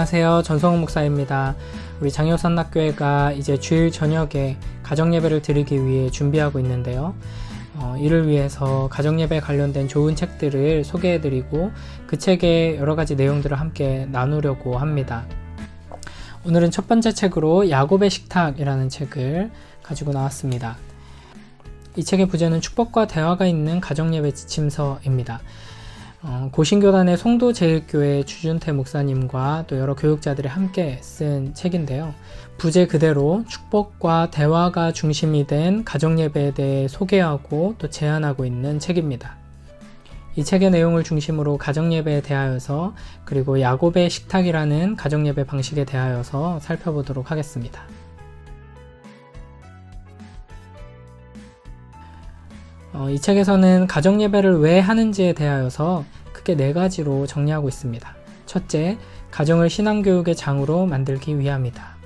안녕하세요. 전성훈 목사입니다. 우리 장효산학교회가 이제 주일 저녁에 가정예배를 드리기 위해 준비하고 있는데요. 어, 이를 위해서 가정예배 관련된 좋은 책들을 소개해드리고 그 책의 여러 가지 내용들을 함께 나누려고 합니다. 오늘은 첫 번째 책으로 야곱의 식탁이라는 책을 가지고 나왔습니다. 이 책의 부제는 축복과 대화가 있는 가정예배 지침서입니다. 어, 고신교단의 송도제일교회 주준태 목사님과 또 여러 교육자들이 함께 쓴 책인데요. 부제 그대로 축복과 대화가 중심이 된 가정예배에 대해 소개하고 또 제안하고 있는 책입니다. 이 책의 내용을 중심으로 가정예배에 대하여서 그리고 야곱의 식탁이라는 가정예배 방식에 대하여서 살펴보도록 하겠습니다. 어, 이 책에서는 가정예배를 왜 하는지에 대하여서 크게 네 가지로 정리하고 있습니다. 첫째, 가정을 신앙교육의 장으로 만들기 위함이다.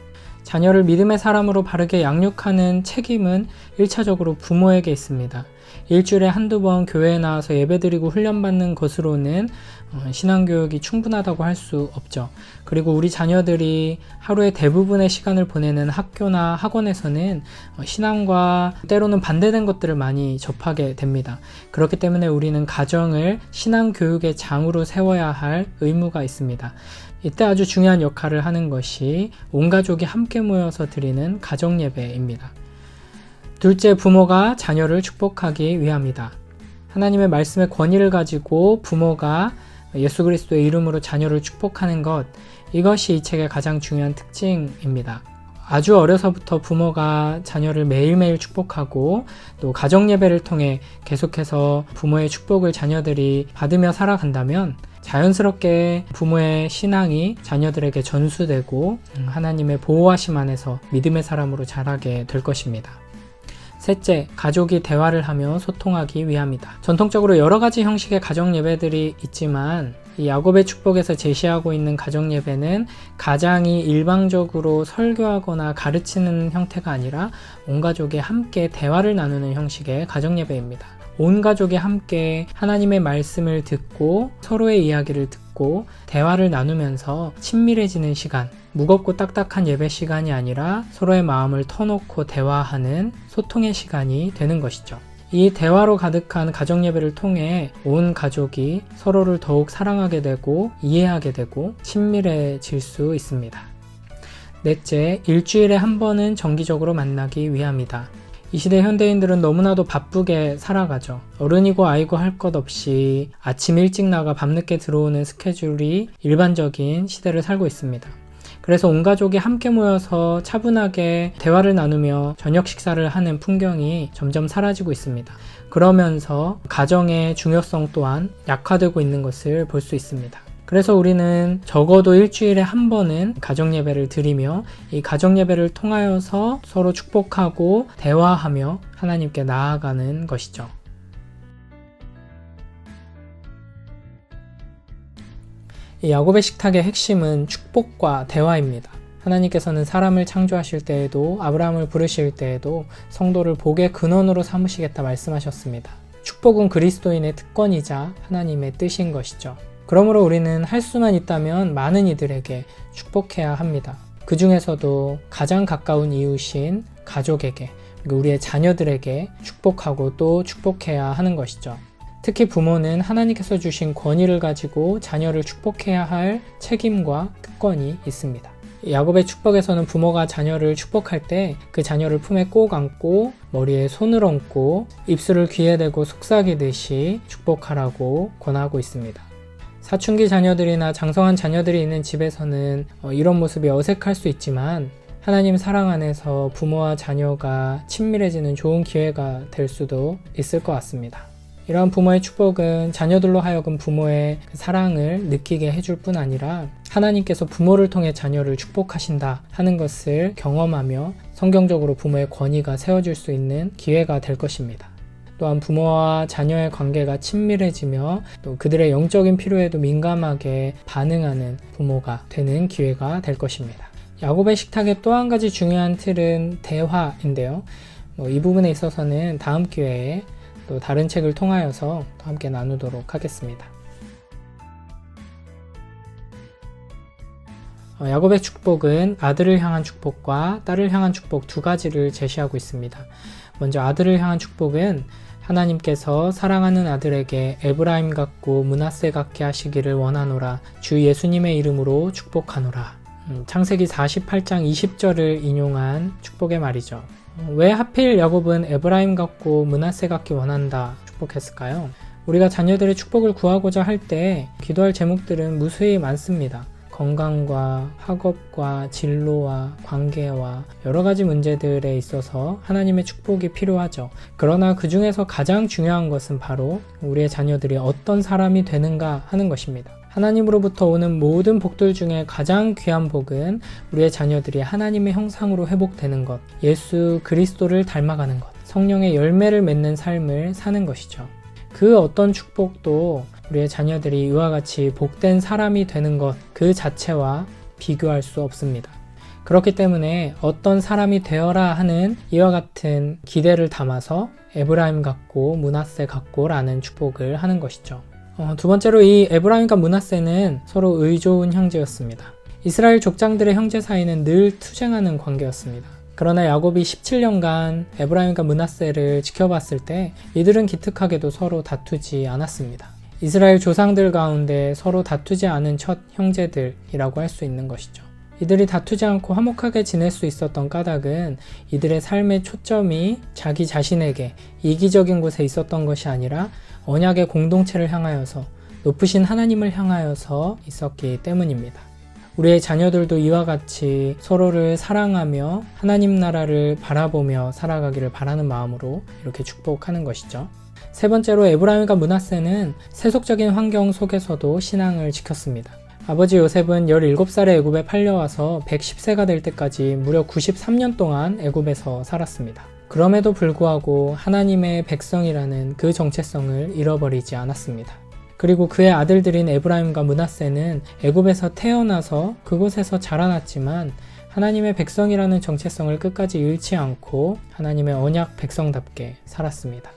자녀를 믿음의 사람으로 바르게 양육하는 책임은 1차적으로 부모에게 있습니다. 일주일에 한두 번 교회에 나와서 예배드리고 훈련받는 것으로는 어, 신앙교육이 충분하다고 할 수 없죠. 그리고 우리 자녀들이 하루의 대부분의 시간을 보내는 학교나 학원에서는 어, 신앙과 때로는 반대된 것들을 많이 접하게 됩니다. 그렇기 때문에 우리는 가정을 신앙교육의 장으로 세워야 할 의무가 있습니다. 이때 아주 중요한 역할을 하는 것이 온 가족이 함께 모여서 드리는 가정 예배입니다. 둘째, 부모가 자녀를 축복하기 위함이다. 하나님의 말씀의 권위를 가지고 부모가 예수 그리스도의 이름으로 자녀를 축복하는 것, 이것이 이 책의 가장 중요한 특징입니다. 아주 어려서부터 부모가 자녀를 매일매일 축복하고 또 가정 예배를 통해 계속해서 부모의 축복을 자녀들이 받으며 살아간다면 자연스럽게 부모의 신앙이 자녀들에게 전수되고 하나님의 보호하심 안에서 믿음의 사람으로 자라게 될 것입니다. 셋째, 가족이 대화를 하며 소통하기 위함이다. 전통적으로 여러 가지 형식의 가정 예배들이 있지만 이 야곱의 축복에서 제시하고 있는 가정 예배는 가장이 일방적으로 설교하거나 가르치는 형태가 아니라 온 가족이 함께 대화를 나누는 형식의 가정 예배입니다. 온 가족이 함께 하나님의 말씀을 듣고 서로의 이야기를 듣고 대화를 나누면서 친밀해지는 시간, 무겁고 딱딱한 예배 시간이 아니라 서로의 마음을 터놓고 대화하는 소통의 시간이 되는 것이죠. 이 대화로 가득한 가정 예배를 통해 온 가족이 서로를 더욱 사랑하게 되고 이해하게 되고 친밀해질 수 있습니다. 넷째, 일주일에 한 번은 정기적으로 만나기 위함이다. 이 시대 현대인들은 너무나도 바쁘게 살아가죠. 어른이고 아이고 할 것 없이 아침 일찍 나가 밤늦게 들어오는 스케줄이 일반적인 시대를 살고 있습니다. 그래서 온 가족이 함께 모여서 차분하게 대화를 나누며 저녁 식사를 하는 풍경이 점점 사라지고 있습니다. 그러면서 가정의 중요성 또한 약화되고 있는 것을 볼 수 있습니다. 그래서 우리는 적어도 일주일에 한 번은 가정 예배를 드리며 이 가정 예배를 통하여서 서로 축복하고 대화하며 하나님께 나아가는 것이죠. 이 야곱의 식탁의 핵심은 축복과 대화입니다. 하나님께서는 사람을 창조하실 때에도 아브라함을 부르실 때에도 성도를 복의 근원으로 삼으시겠다 말씀하셨습니다. 축복은 그리스도인의 특권이자 하나님의 뜻인 것이죠. 그러므로 우리는 할 수만 있다면 많은 이들에게 축복해야 합니다. 그 중에서도 가장 가까운 이웃인 가족에게, 우리의 자녀들에게 축복하고 또 축복해야 하는 것이죠. 특히 부모는 하나님께서 주신 권위를 가지고 자녀를 축복해야 할 책임과 특권이 있습니다. 야곱의 축복에서는 부모가 자녀를 축복할 때 그 자녀를 품에 꼭 안고 머리에 손을 얹고 입술을 귀에 대고 속삭이듯이 축복하라고 권하고 있습니다. 사춘기 자녀들이나 장성한 자녀들이 있는 집에서는 어, 이런 모습이 어색할 수 있지만 하나님 사랑 안에서 부모와 자녀가 친밀해지는 좋은 기회가 될 수도 있을 것 같습니다. 이러한 부모의 축복은 자녀들로 하여금 부모의 그 사랑을 느끼게 해줄 뿐 아니라 하나님께서 부모를 통해 자녀를 축복하신다 하는 것을 경험하며 성경적으로 부모의 권위가 세워질 수 있는 기회가 될 것입니다. 또한 부모와 자녀의 관계가 친밀해지며 또 그들의 영적인 필요에도 민감하게 반응하는 부모가 되는 기회가 될 것입니다. 야곱의 식탁의 또 한 가지 중요한 틀은 대화인데요. 뭐 이 부분에 있어서는 다음 기회에 또 다른 책을 통하여서 함께 나누도록 하겠습니다. 어, 야곱의 축복은 아들을 향한 축복과 딸을 향한 축복 두 가지를 제시하고 있습니다. 먼저 아들을 향한 축복은 하나님께서 사랑하는 아들에게 에브라임 같고 문하세 같게 하시기를 원하노라 주 예수님의 이름으로 축복하노라. 음, 창세기 48장 20절을 인용한 축복의 말이죠. 어, 왜 하필 야곱은 에브라임 같고 문하세 같게 원한다 축복했을까요? 우리가 자녀들의 축복을 구하고자 할 때 기도할 제목들은 무수히 많습니다. 건강과 학업과 진로와 관계와 여러 가지 문제들에 있어서 하나님의 축복이 필요하죠. 그러나 그 중에서 가장 중요한 것은 바로 우리의 자녀들이 어떤 사람이 되는가 하는 것입니다. 하나님으로부터 오는 모든 복들 중에 가장 귀한 복은 우리의 자녀들이 하나님의 형상으로 회복되는 것, 예수 그리스도를 닮아가는 것, 성령의 열매를 맺는 삶을 사는 것이죠. 그 어떤 축복도 우리의 자녀들이 이와 같이 복된 사람이 되는 것 그 자체와 비교할 수 없습니다. 그렇기 때문에 어떤 사람이 되어라 하는 이와 같은 기대를 담아서 에브라임 같고 문하세 같고라는 축복을 하는 것이죠. 어, 두 번째로 이 에브라임과 문하세는 서로 의좋은 형제였습니다. 이스라엘 족장들의 형제 사이는 늘 투쟁하는 관계였습니다. 그러나 야곱이 17년간 에브라임과 문하세를 지켜봤을 때 이들은 기특하게도 서로 다투지 않았습니다. 이스라엘 조상들 가운데 서로 다투지 않은 첫 형제들이라고 할 수 있는 것이죠. 이들이 다투지 않고 화목하게 지낼 수 있었던 까닭은 이들의 삶의 초점이 자기 자신에게 이기적인 곳에 있었던 것이 아니라 언약의 공동체를 향하여서 높으신 하나님을 향하여서 있었기 때문입니다. 우리의 자녀들도 이와 같이 서로를 사랑하며 하나님 나라를 바라보며 살아가기를 바라는 마음으로 이렇게 축복하는 것이죠. 세 번째로 에브라임과 문하세는 세속적인 환경 속에서도 신앙을 지켰습니다. 아버지 요셉은 17살에 애굽에 팔려와서 110세가 될 때까지 무려 93년 동안 애굽에서 살았습니다. 그럼에도 불구하고 하나님의 백성이라는 그 정체성을 잃어버리지 않았습니다. 그리고 그의 아들들인 에브라임과 문하세는 애굽에서 태어나서 그곳에서 자라났지만 하나님의 백성이라는 정체성을 끝까지 잃지 않고 하나님의 언약 백성답게 살았습니다.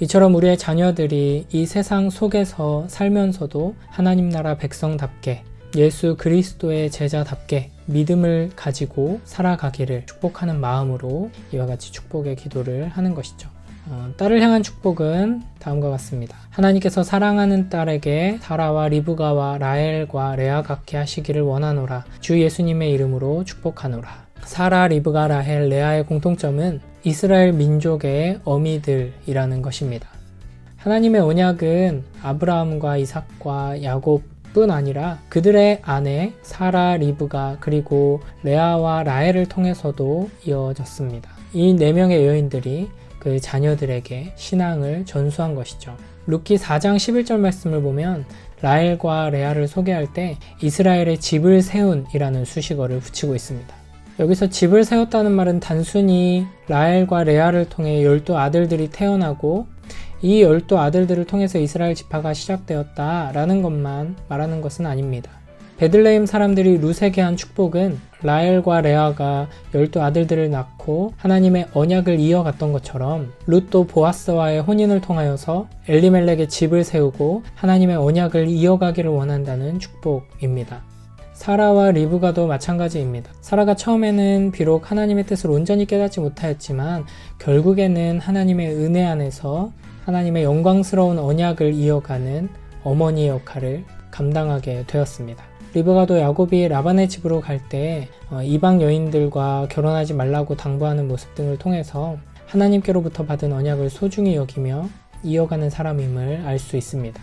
이처럼 우리의 자녀들이 이 세상 속에서 살면서도 하나님 나라 백성답게 예수 그리스도의 제자답게 믿음을 가지고 살아가기를 축복하는 마음으로 이와 같이 축복의 기도를 하는 것이죠. 어, 딸을 향한 축복은 다음과 같습니다. 하나님께서 사랑하는 딸에게 사라와 리브가와 라엘과 레아 같게 하시기를 원하노라. 주 예수님의 이름으로 축복하노라. 사라, 리브가, 라헬, 레아의 공통점은 이스라엘 민족의 어미들이라는 것입니다. 하나님의 언약은 아브라함과 이삭과 야곱뿐 아니라 그들의 아내 사라 리브가 그리고 레아와 라헬을 통해서도 이어졌습니다. 이 네 명의 여인들이 그 자녀들에게 신앙을 전수한 것이죠. 루키 4장 11절 말씀을 보면 라헬과 레아를 소개할 때 이스라엘의 집을 세운이라는 수식어를 붙이고 있습니다. 여기서 집을 세웠다는 말은 단순히 라헬과 레아를 통해 열두 아들들이 태어나고 이 열두 아들들을 통해서 이스라엘 지파가 시작되었다라는 것만 말하는 것은 아닙니다. 베들레헴 사람들이 룻에게 한 축복은 라헬과 레아가 열두 아들들을 낳고 하나님의 언약을 이어갔던 것처럼 룻도 보아스와의 혼인을 통하여서 엘리멜렉의 집을 세우고 하나님의 언약을 이어가기를 원한다는 축복입니다. 사라와 리브가도 마찬가지입니다. 사라가 처음에는 비록 하나님의 뜻을 온전히 깨닫지 못하였지만 결국에는 하나님의 은혜 안에서 하나님의 영광스러운 언약을 이어가는 어머니의 역할을 감당하게 되었습니다. 리브가도 야곱이 라반의 집으로 갈때 어, 이방 여인들과 결혼하지 말라고 당부하는 모습 등을 통해서 하나님께로부터 받은 언약을 소중히 여기며 이어가는 사람임을 알 수 있습니다.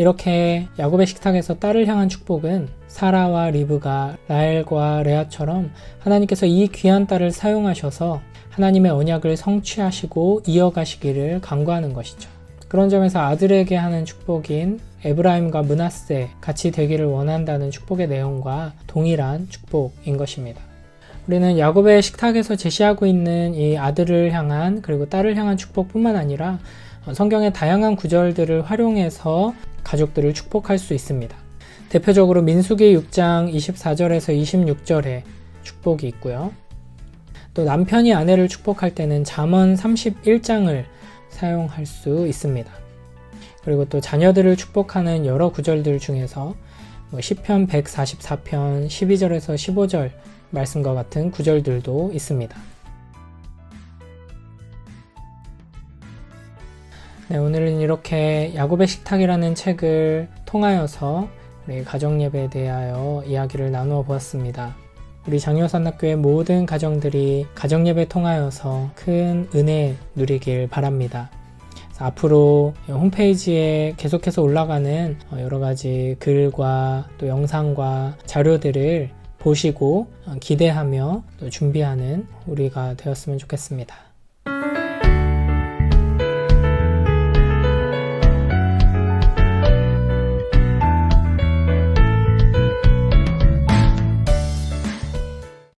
이렇게 야곱의 식탁에서 딸을 향한 축복은 사라와 리브가 라엘과 레아처럼 하나님께서 이 귀한 딸을 사용하셔서 하나님의 언약을 성취하시고 이어가시기를 간구하는 것이죠. 그런 점에서 아들에게 하는 축복인 에브라임과 문하세 같이 되기를 원한다는 축복의 내용과 동일한 축복인 것입니다. 우리는 야곱의 식탁에서 제시하고 있는 이 아들을 향한 그리고 딸을 향한 축복뿐만 아니라 성경의 다양한 구절들을 활용해서 가족들을 축복할 수 있습니다. 대표적으로 민수기 6장 24절에서 26절에 축복이 있고요. 또 남편이 아내를 축복할 때는 잠언 31장을 사용할 수 있습니다. 그리고 또 자녀들을 축복하는 여러 구절들 중에서 뭐 시편 144편 12절에서 15절 말씀과 같은 구절들도 있습니다. 네, 오늘은 이렇게 야곱의 식탁이라는 책을 통하여서 우리 가정 예배에 대하여 이야기를 나누어 보았습니다. 우리 장효산학교의 모든 가정들이 가정 예배 통하여서 큰 은혜 누리길 바랍니다. 앞으로 홈페이지에 계속해서 올라가는 여러 가지 글과 또 영상과 자료들을 보시고 기대하며 또 준비하는 우리가 되었으면 좋겠습니다.